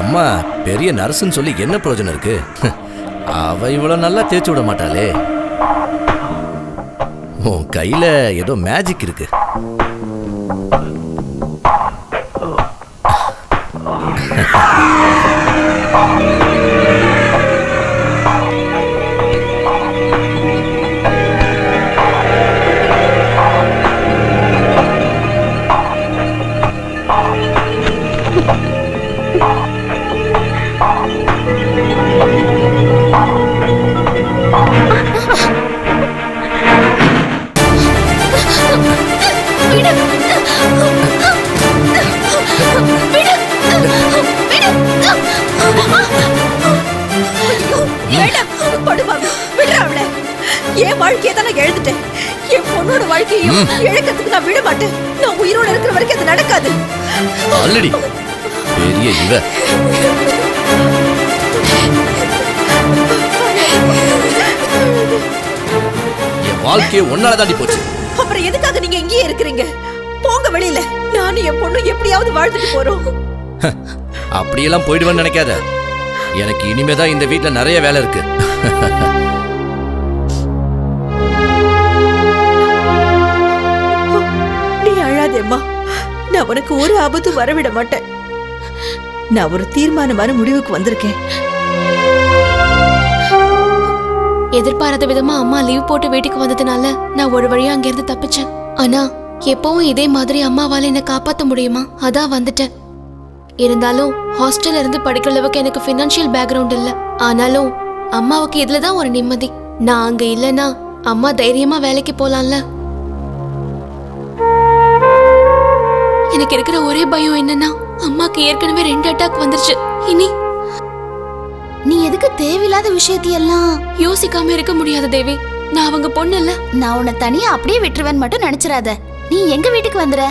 அம்மா பெரிய நர்ஸுன்னு சொல்லி என்ன பிரயோஜனம் இருக்கு? அவ இவ்வளவு நல்லா தேய்ச்சி விட மாட்டாளே. உன் கையில ஏதோ மேஜிக் இருக்கு. வேண்டாம் என் வாழ்க்கையை தான் நான் எழுதிட்டேன் என் பொண்ணோட வாழ்க்கையையும் இழக்கிறதுக்கு நான் விட மாட்டேன் நான் உயிரோட இருக்கிற வரைக்கும் அது நடக்காது ஆல்ரெடி. பெரிய இவ. என் வாழ்க்கையே ஒன்னால தாண்டி போச்சு. அப்புறம் எதுக்காக நீங்க இங்கேயே இருக்கிறீங்க? போங்க வெளியில. நானும் என் பொண்ணும் எப்படியாவது வாழ்ந்துட்டு போறோம். அப்படியெல்லாம் போயிடுவேன்னு நினைக்காத. எனக்கு இனிமே தான் இந்த வீட்ல நிறைய வேலை இருக்கு. நீ அழாதேம்மா நான் உனக்கு ஒரு ஆபத்து வரவிட மாட்டேன். நான் ஒரு தீர்மானமான முடிவுக்கு வந்திருக்கேன். எதிர்பாராத விதமா அம்மா லீவ் போட்டு வீட்டுக்கு வந்ததுனால நான் ஒரு வழியா அங்கிருந்து தப்பிச்சேன். ஆனா எப்பவும் இதே மாதிரி அம்மாவால என்ன காப்பாத்த முடியுமா? அதான் வந்துட்டேன். இருந்தாலும் ஹாஸ்டல்ல இருந்து படிக்கிற அளவுக்கு எனக்கு ஃபினான்ஷியல் பேக்ரவுண்ட் இல்ல. ஆனாலும் அம்மாவுக்கு இதுல தான் ஒரு நிம்மதி. நான் அங்க இல்லனா அம்மா தைரியமா வேலைக்கு போலாம்ல. எனக்கு இருக்கிற ஒரே பயம் என்னன்னா அம்மாக்கு ஏற்கனவே ரெண்டு அட்டாக் வந்துருச்சு. இனி நீ எதுக்கு தேவையில்லாத விஷயத்தையெல்லாம் யோசிக்காம இருக்க முடியாது தேவி. நான் அவங்க பொண்ணு இல்ல. நான் உன்னை தனியா அப்படியே விட்டுருவேன் மட்டும் நினைச்சிராத. நீ எங்க வீட்டுக்கு வந்துற?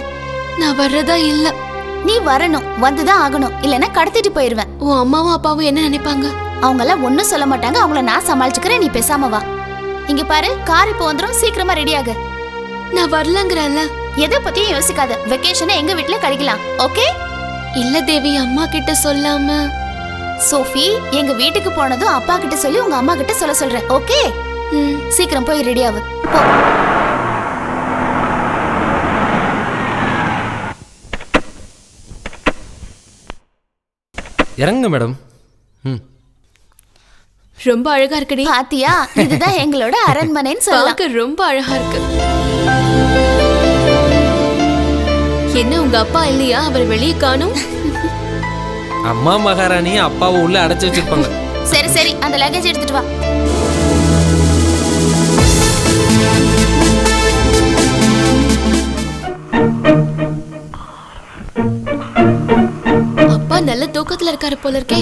நான் வர்றதா இல்ல. நீ வரணும் வந்துதான் ஆகணும். இல்லைன்னா கடத்திட்டு போயிருவேன். உன் அம்மாவும் அப்பாவும் என்ன நினைப்பாங்க? அவங்க எல்லாம் ஒன்னும் சொல்ல மாட்டாங்க. அவங்கள நான் சமாளிச்சுக்கிறேன் நீ பேசாம வா. இங்க பாரு கார் இப்போ வந்துரும் சீக்கிரமா ரெடி ஆகு. நான் வரலங்கிறல்ல எதை பத்தியும் யோசிக்காத. வெக்கேஷனை எங்க வீட்ல கழிக்கலாம். ஓகே இல்ல தேவி அம்மா கிட்ட சொல்லாம. சோஃபி எங்க வீட்டுக்கு போனதும் அப்பா கிட்ட சொல்லி உங்க அம்மா கிட்ட சொல்ல சொல்றேன். ஓகே சீக்கிரம் போய் ரெடி ஆகு. போ. இறங்குங்க மேடம். ம். ரொம்ப அழகா இருக்குடி. பாத்தியா? இதுதான் எங்களோட அரண்மனைன்னு சொல்லலாம். பார்க்க ரொம்ப அழகா இருக்கு. என்ன உங்க அப்பா இல்லையா? அவர் வெளியே காணும்? அம்மா மகாராணி அப்பாவை உள்ள அடைச்சு வச்சிருப்பாங்க. சரி சரி. அந்த லக்கேஜ் எடுத்துட்டு வா. தூக்கத்துல இருக்காரு போல இருக்கே.